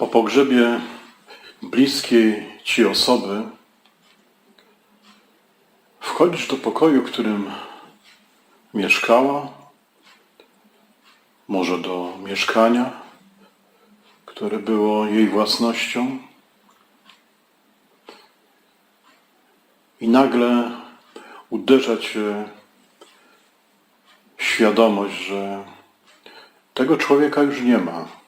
Po pogrzebie bliskiej ci osoby wchodzisz do pokoju, w którym mieszkała, może do mieszkania, które było jej własnością. I nagle uderza cię świadomość, że tego człowieka już nie ma.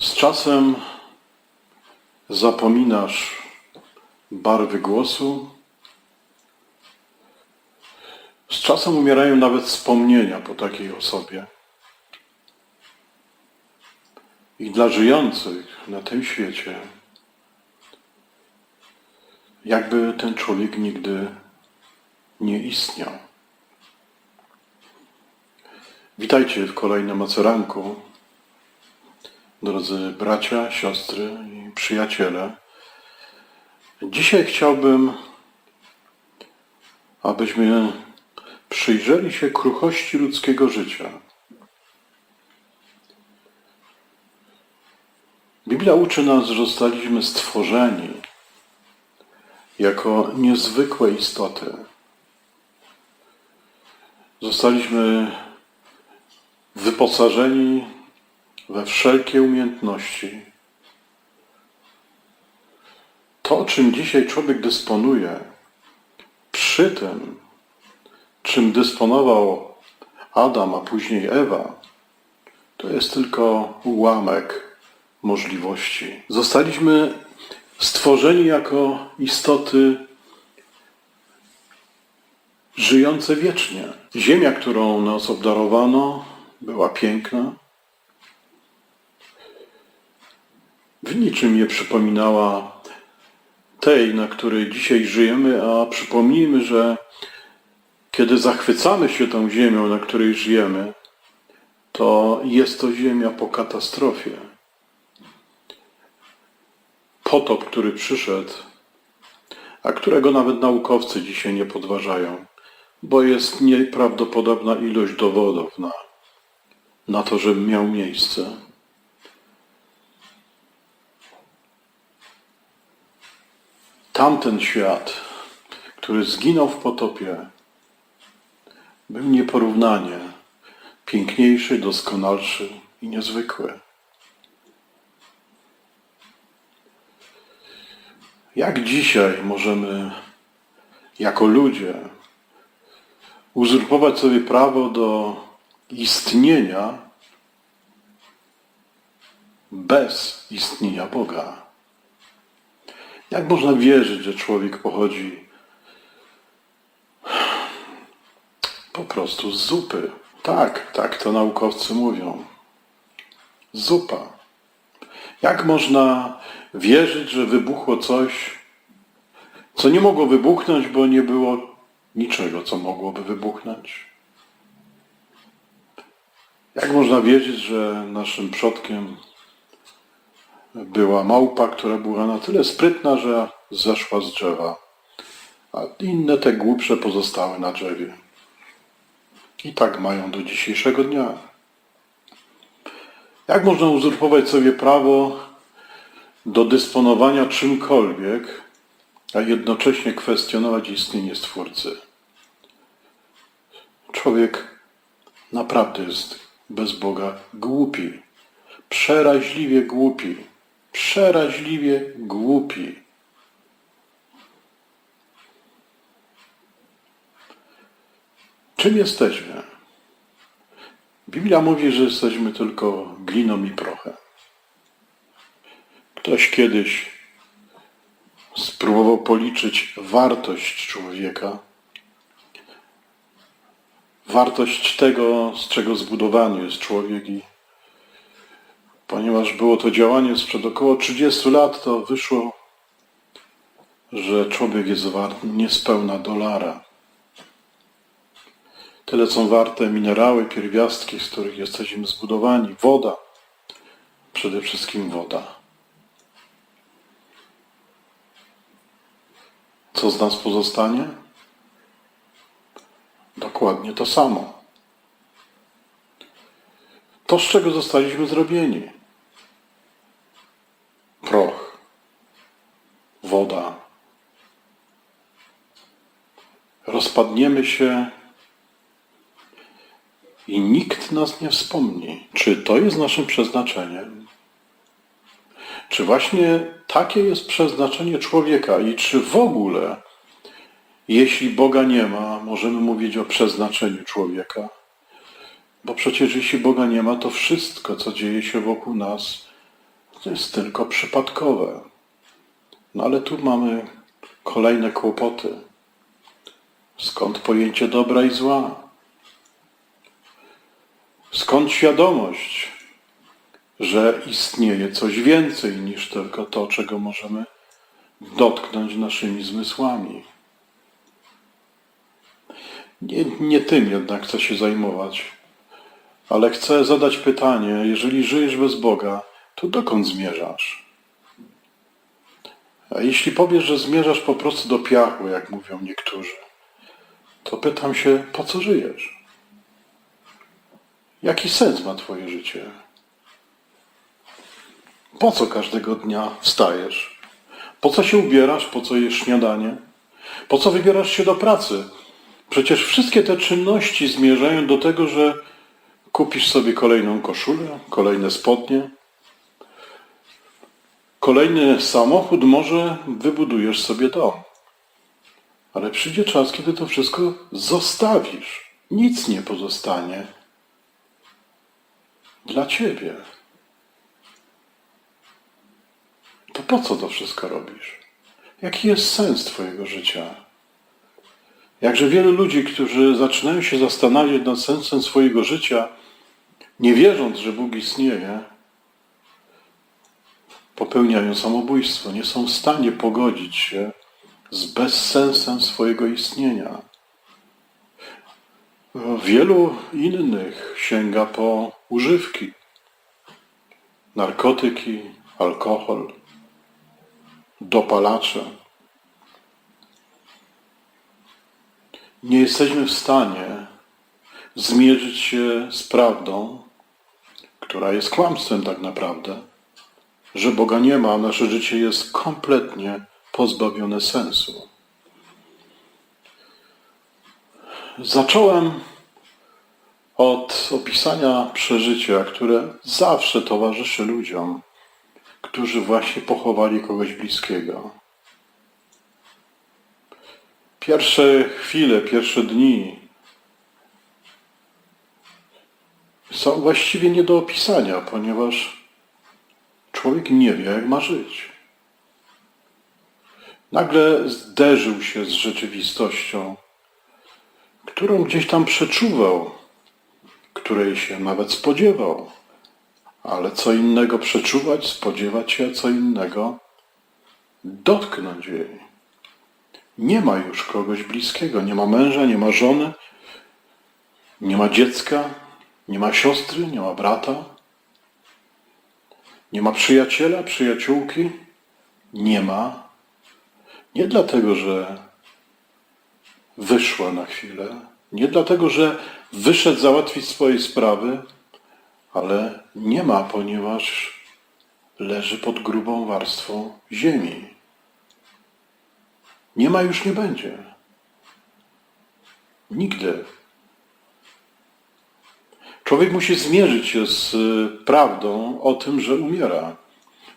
Z czasem zapominasz barwy głosu. Z czasem umierają nawet wspomnienia po takiej osobie. I dla żyjących na tym świecie, jakby ten człowiek nigdy nie istniał. Witajcie w kolejnym maceranku, drodzy bracia, siostry i przyjaciele. Dzisiaj chciałbym, abyśmy przyjrzeli się kruchości ludzkiego życia. Biblia uczy nas, że zostaliśmy stworzeni jako niezwykłe istoty. Zostaliśmy wyposażeni we wszelkie umiejętności. To, czym dzisiaj człowiek dysponuje, przy tym, czym dysponował Adam, a później Ewa, to jest tylko ułamek możliwości. Zostaliśmy stworzeni jako istoty żyjące wiecznie. Ziemia, którą nas obdarowano, była piękna. W niczym nie przypominała tej, na której dzisiaj żyjemy, a przypomnijmy, że kiedy zachwycamy się tą ziemią, na której żyjemy, to jest to ziemia po katastrofie. Potop, który przyszedł, a którego nawet naukowcy dzisiaj nie podważają, bo jest nieprawdopodobna ilość dowodów na, na to, że miał miejsce. Tamten świat, który zginął w potopie, był nieporównanie piękniejszy, doskonalszy i niezwykły. Jak dzisiaj możemy, jako ludzie, uzurpować sobie prawo do istnienia bez istnienia Boga? Jak można wierzyć, że człowiek pochodzi po prostu z zupy? Tak, tak to naukowcy mówią. Zupa. Jak można wierzyć, że wybuchło coś, co nie mogło wybuchnąć, bo nie było niczego, co mogłoby wybuchnąć? Jak można wierzyć, że naszym przodkiem była małpa, która była na tyle sprytna, że zeszła z drzewa, a inne te głupsze pozostały na drzewie. I tak mają do dzisiejszego dnia. Jak można uzurpować sobie prawo do dysponowania czymkolwiek, a jednocześnie kwestionować istnienie Stwórcy? Człowiek naprawdę jest bez Boga głupi, przeraźliwie głupi, przeraźliwie głupi. Czym jesteśmy? Biblia mówi, że jesteśmy tylko gliną i prochem. Ktoś kiedyś spróbował policzyć wartość człowieka, wartość tego, z czego zbudowany jest człowiek i ponieważ było to działanie sprzed około 30 lat, to wyszło, że człowiek jest wart niespełna dolara. Tyle są warte minerały, pierwiastki, z których jesteśmy zbudowani. Woda. Przede wszystkim woda. Co z nas pozostanie? Dokładnie to samo. To, z czego zostaliśmy zrobieni. Woda. Rozpadniemy się i nikt nas nie wspomni. Czy to jest naszym przeznaczeniem? Czy właśnie takie jest przeznaczenie człowieka i czy w ogóle, jeśli Boga nie ma, możemy mówić o przeznaczeniu człowieka? Bo przecież jeśli Boga nie ma, to wszystko, co dzieje się wokół nas, to jest tylko przypadkowe. No ale tu mamy kolejne kłopoty. Skąd pojęcie dobra i zła? Skąd świadomość, że istnieje coś więcej niż tylko to, czego możemy dotknąć naszymi zmysłami? Nie, nie tym jednak chcę się zajmować, ale chcę zadać pytanie: jeżeli żyjesz bez Boga, to dokąd zmierzasz? A jeśli powiesz, że zmierzasz po prostu do piachu, jak mówią niektórzy, to pytam się, po co żyjesz? Jaki sens ma Twoje życie? Po co każdego dnia wstajesz? Po co się ubierasz? Po co jesz śniadanie? Po co wybierasz się do pracy? Przecież wszystkie te czynności zmierzają do tego, że kupisz sobie kolejną koszulę, kolejne spodnie, kolejny samochód, może wybudujesz sobie dom. Ale przyjdzie czas, kiedy to wszystko zostawisz. Nic nie pozostanie dla ciebie. To po co to wszystko robisz? Jaki jest sens Twojego życia? Jakże wielu ludzi, którzy zaczynają się zastanawiać nad sensem swojego życia, nie wierząc, że Bóg istnieje, popełniają samobójstwo. Nie są w stanie pogodzić się z bezsensem swojego istnienia. Wielu innych sięga po używki, narkotyki, alkohol, dopalacze. Nie jesteśmy w stanie zmierzyć się z prawdą, która jest kłamstwem tak naprawdę, że Boga nie ma, nasze życie jest kompletnie pozbawione sensu. Zacząłem od opisania przeżycia, które zawsze towarzyszy ludziom, którzy właśnie pochowali kogoś bliskiego. Pierwsze chwile, pierwsze dni są właściwie nie do opisania, ponieważ człowiek nie wie, jak ma żyć. Nagle zderzył się z rzeczywistością, którą gdzieś tam przeczuwał, której się nawet spodziewał. Ale co innego przeczuwać, spodziewać się, a co innego dotknąć jej. Nie ma już kogoś bliskiego, nie ma męża, nie ma żony, nie ma dziecka, nie ma siostry, nie ma brata, nie ma przyjaciela, przyjaciółki, nie ma. Nie dlatego, że wyszła na chwilę, nie dlatego, że wyszedł załatwić swoje sprawy, ale nie ma, ponieważ leży pod grubą warstwą ziemi. Nie ma już nie będzie. Nigdy. Człowiek musi zmierzyć się z y, prawdą o tym, że umiera,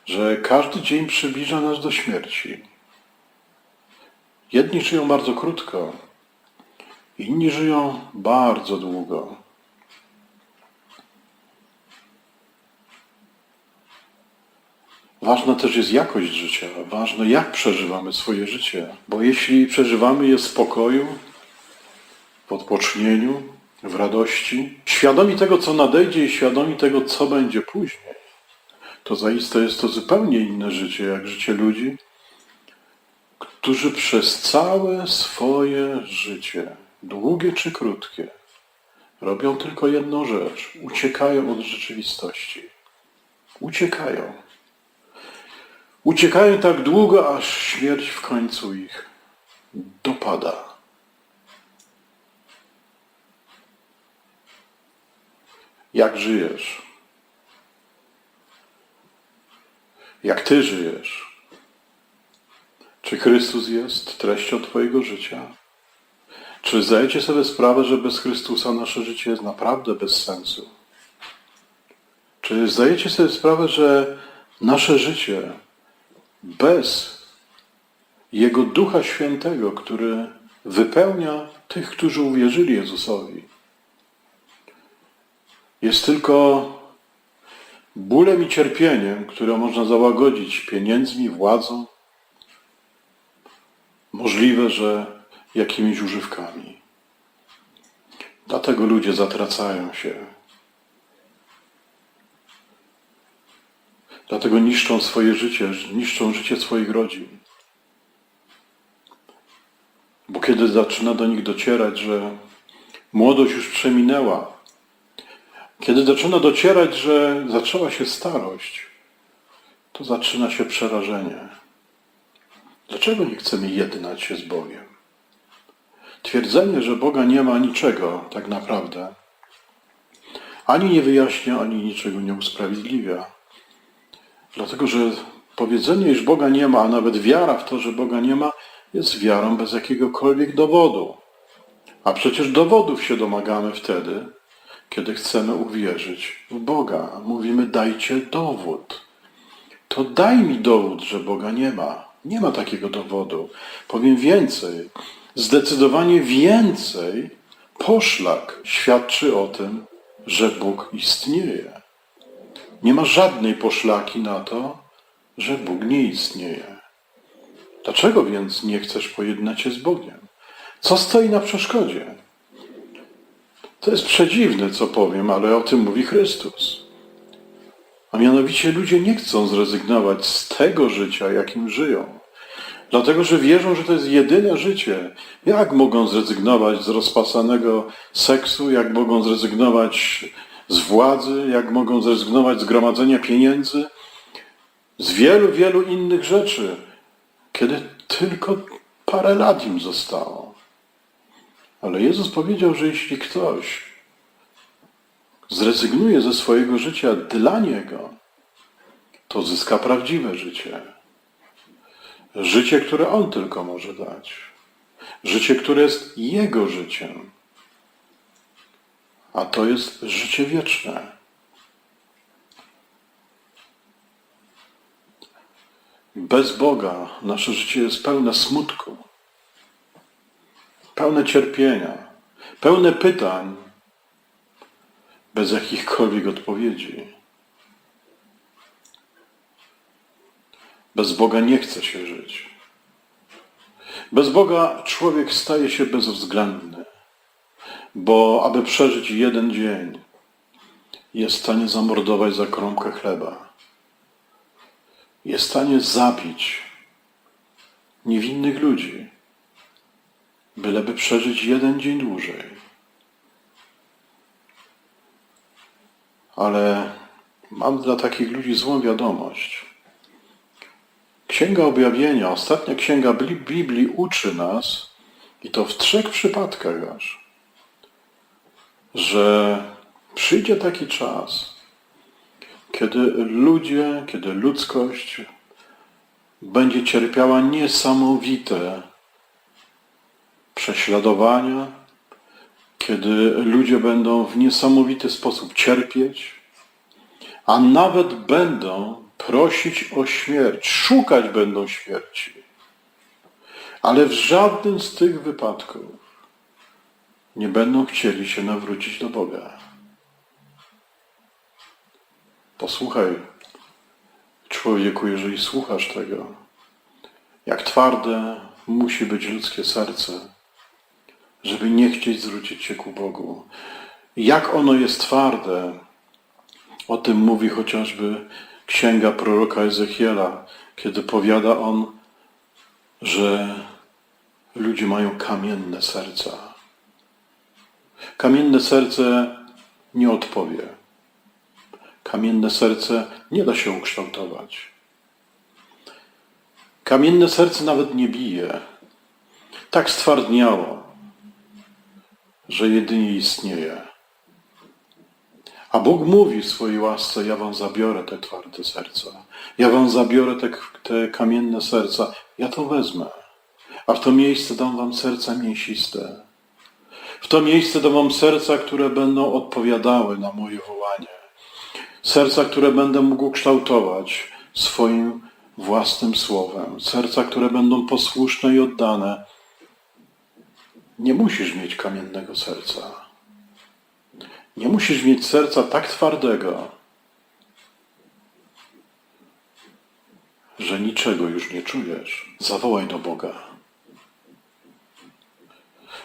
że każdy dzień przybliża nas do śmierci. Jedni żyją bardzo krótko, inni żyją bardzo długo. Ważna też jest jakość życia, ważne jak przeżywamy swoje życie, bo jeśli przeżywamy je w spokoju, w odpocznieniu, w radości, świadomi tego, co nadejdzie i świadomi tego, co będzie później, to zaiste jest to zupełnie inne życie, jak życie ludzi, którzy przez całe swoje życie, długie czy krótkie, robią tylko jedną rzecz uciekają od rzeczywistości. Uciekają. Uciekają tak długo, aż śmierć w końcu ich dopada. Jak żyjesz? Jak Ty żyjesz? Czy Chrystus jest treścią Twojego życia? Czy zdajecie sobie sprawę, że bez Chrystusa nasze życie jest naprawdę bez sensu? Czy zdajecie sobie sprawę, że nasze życie bez Jego Ducha Świętego, który wypełnia tych, którzy uwierzyli Jezusowi, jest tylko bólem i cierpieniem, które można załagodzić pieniędzmi, władzą, możliwe, że jakimiś używkami. Dlatego ludzie zatracają się. Dlatego niszczą swoje życie, niszczą życie swoich rodzin. Bo kiedy zaczyna do nich docierać, że młodość już przeminęła, kiedy zaczyna docierać, że zaczęła się starość, to zaczyna się przerażenie. Dlaczego nie chcemy jednać się z Bogiem? Twierdzenie, że Boga nie ma niczego tak naprawdę, ani nie wyjaśnia, ani niczego nie usprawiedliwia. Dlatego, że powiedzenie, iż Boga nie ma, a nawet wiara w to, że Boga nie ma, jest wiarą bez jakiegokolwiek dowodu. A przecież dowodów się domagamy wtedy, kiedy chcemy uwierzyć w Boga. Mówimy, dajcie dowód. To daj mi dowód, że Boga nie ma. Nie ma takiego dowodu. Powiem więcej. Zdecydowanie więcej poszlak świadczy o tym, że Bóg istnieje. Nie ma żadnej poszlaki na to, że Bóg nie istnieje. Dlaczego więc nie chcesz pojednać się z Bogiem? Co stoi na przeszkodzie? To jest przedziwne, co powiem, ale o tym mówi Chrystus. A mianowicie ludzie nie chcą zrezygnować z tego życia, jakim żyją. Dlatego, że wierzą, że to jest jedyne życie. Jak mogą zrezygnować z rozpasanego seksu? Jak mogą zrezygnować z władzy? Jak mogą zrezygnować z gromadzenia pieniędzy? Z wielu, wielu innych rzeczy, kiedy tylko parę lat im zostało. Ale Jezus powiedział, że jeśli ktoś zrezygnuje ze swojego życia dla Niego, to zyska prawdziwe życie. Życie, które On tylko może dać. Życie, które jest Jego życiem. A to jest życie wieczne. Bez Boga nasze życie jest pełne smutku, pełne cierpienia, pełne pytań, bez jakichkolwiek odpowiedzi. Bez Boga nie chce się żyć. Bez Boga człowiek staje się bezwzględny, bo aby przeżyć jeden dzień, jest w stanie zamordować za kromkę chleba. Jest w stanie zabić niewinnych ludzi, byleby przeżyć jeden dzień dłużej. Ale mam dla takich ludzi złą wiadomość. Księga Objawienia, ostatnia księga Biblii uczy nas, i to w trzech przypadkach aż, że przyjdzie taki czas, kiedy ludzie, kiedy ludzkość będzie cierpiała niesamowite prześladowania, kiedy ludzie będą w niesamowity sposób cierpieć, a nawet będą prosić o śmierć, szukać będą śmierci. Ale w żadnym z tych wypadków nie będą chcieli się nawrócić do Boga. Posłuchaj, człowieku, jeżeli słuchasz tego, jak twarde musi być ludzkie serce, żeby nie chcieć zwrócić się ku Bogu. Jak ono jest twarde, o tym mówi chociażby księga proroka Ezechiela, kiedy powiada on, że ludzie mają kamienne serca. Kamienne serce nie odpowie. Kamienne serce nie da się ukształtować. Kamienne serce nawet nie bije. Tak stwardniało, że jedynie istnieje. A Bóg mówi w swojej łasce, ja wam zabiorę te twarde serca. Ja wam zabiorę te, te kamienne serca. Ja to wezmę. A w to miejsce dam wam serca mięsiste. W to miejsce dam wam serca, które będą odpowiadały na moje wołanie. Serca, które będę mógł kształtować swoim własnym słowem. Serca, które będą posłuszne i oddane. Nie musisz mieć kamiennego serca. Nie musisz mieć serca tak twardego, że niczego już nie czujesz. Zawołaj do Boga.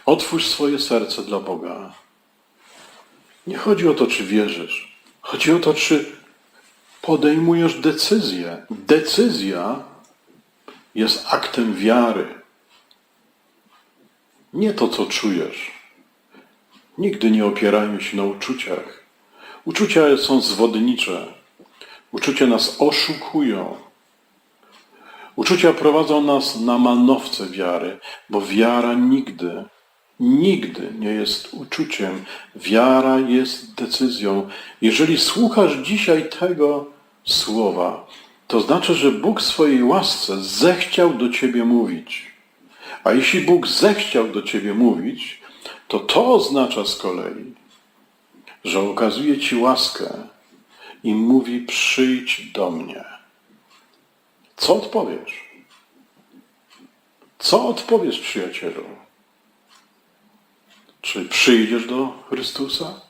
Otwórz swoje serce dla Boga. Nie chodzi o to, czy wierzysz. Chodzi o to, czy podejmujesz decyzję. Decyzja jest aktem wiary. Nie to, co czujesz. Nigdy nie opierajmy się na uczuciach. Uczucia są zwodnicze. Uczucia nas oszukują. Uczucia prowadzą nas na manowce wiary, bo wiara nigdy, nigdy nie jest uczuciem. Wiara jest decyzją. Jeżeli słuchasz dzisiaj tego słowa, to znaczy, że Bóg w swojej łasce zechciał do ciebie mówić. A jeśli Bóg zechciał do ciebie mówić, to to oznacza z kolei, że okazuje ci łaskę i mówi: przyjdź do mnie. Co odpowiesz? Co odpowiesz, przyjacielu? Czy przyjdziesz do Chrystusa?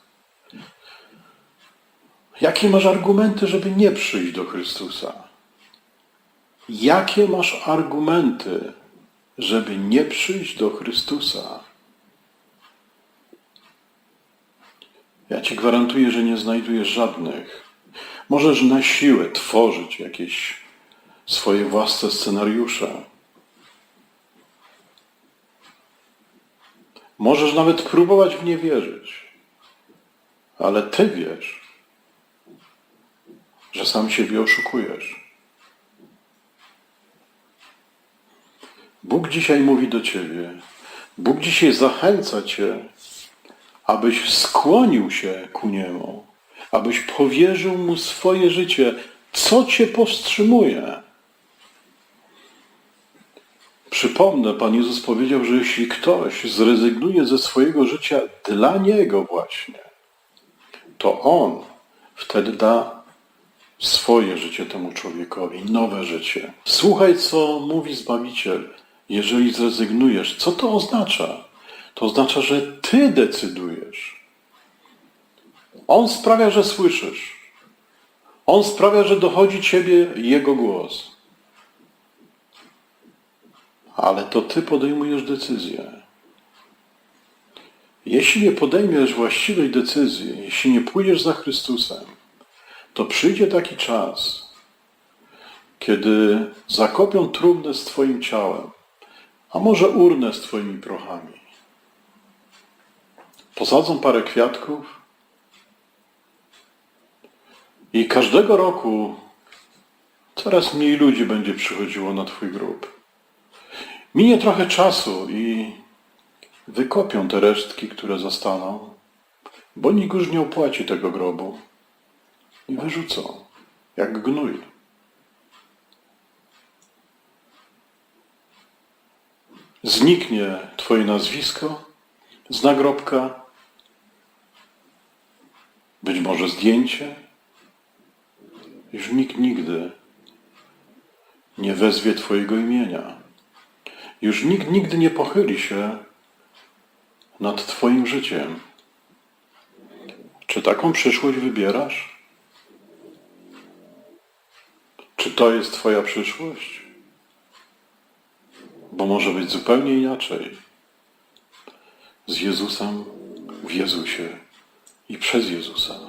Jakie masz argumenty, żeby nie przyjść do Chrystusa? Jakie masz argumenty, żeby nie przyjść do Chrystusa? Ja ci gwarantuję, że nie znajdujesz żadnych. Możesz na siłę tworzyć jakieś swoje własne scenariusze. Możesz nawet próbować w nie wierzyć. Ale ty wiesz, że sam siebie oszukujesz. Bóg dzisiaj mówi do ciebie. Bóg dzisiaj zachęca cię, abyś skłonił się ku Niemu, abyś powierzył Mu swoje życie. Co cię powstrzymuje? Przypomnę, Pan Jezus powiedział, że jeśli ktoś zrezygnuje ze swojego życia dla Niego właśnie, to On wtedy da swoje życie temu człowiekowi, nowe życie. Słuchaj, co mówi Zbawiciel. Jeżeli zrezygnujesz, co to oznacza? To oznacza, że Ty decydujesz. On sprawia, że słyszysz. On sprawia, że dochodzi Ciebie Jego głos. Ale to Ty podejmujesz decyzję. Jeśli nie podejmiesz właściwej decyzji, jeśli nie pójdziesz za Chrystusem, to przyjdzie taki czas, kiedy zakopią trumnę z Twoim ciałem, a może urnę z Twoimi prochami. Posadzą parę kwiatków i każdego roku coraz mniej ludzi będzie przychodziło na Twój grób. Minie trochę czasu i wykopią te resztki, które zostaną, bo nikt już nie opłaci tego grobu i wyrzucą, jak gnój. Zniknie Twoje nazwisko z nagrobka, być może zdjęcie. Już nikt nigdy nie wezwie Twojego imienia. Już nikt nigdy nie pochyli się nad Twoim życiem. Czy taką przyszłość wybierasz? Czy to jest Twoja przyszłość? Bo może być zupełnie inaczej. Z Jezusem, w Jezusie i przez Jezusa.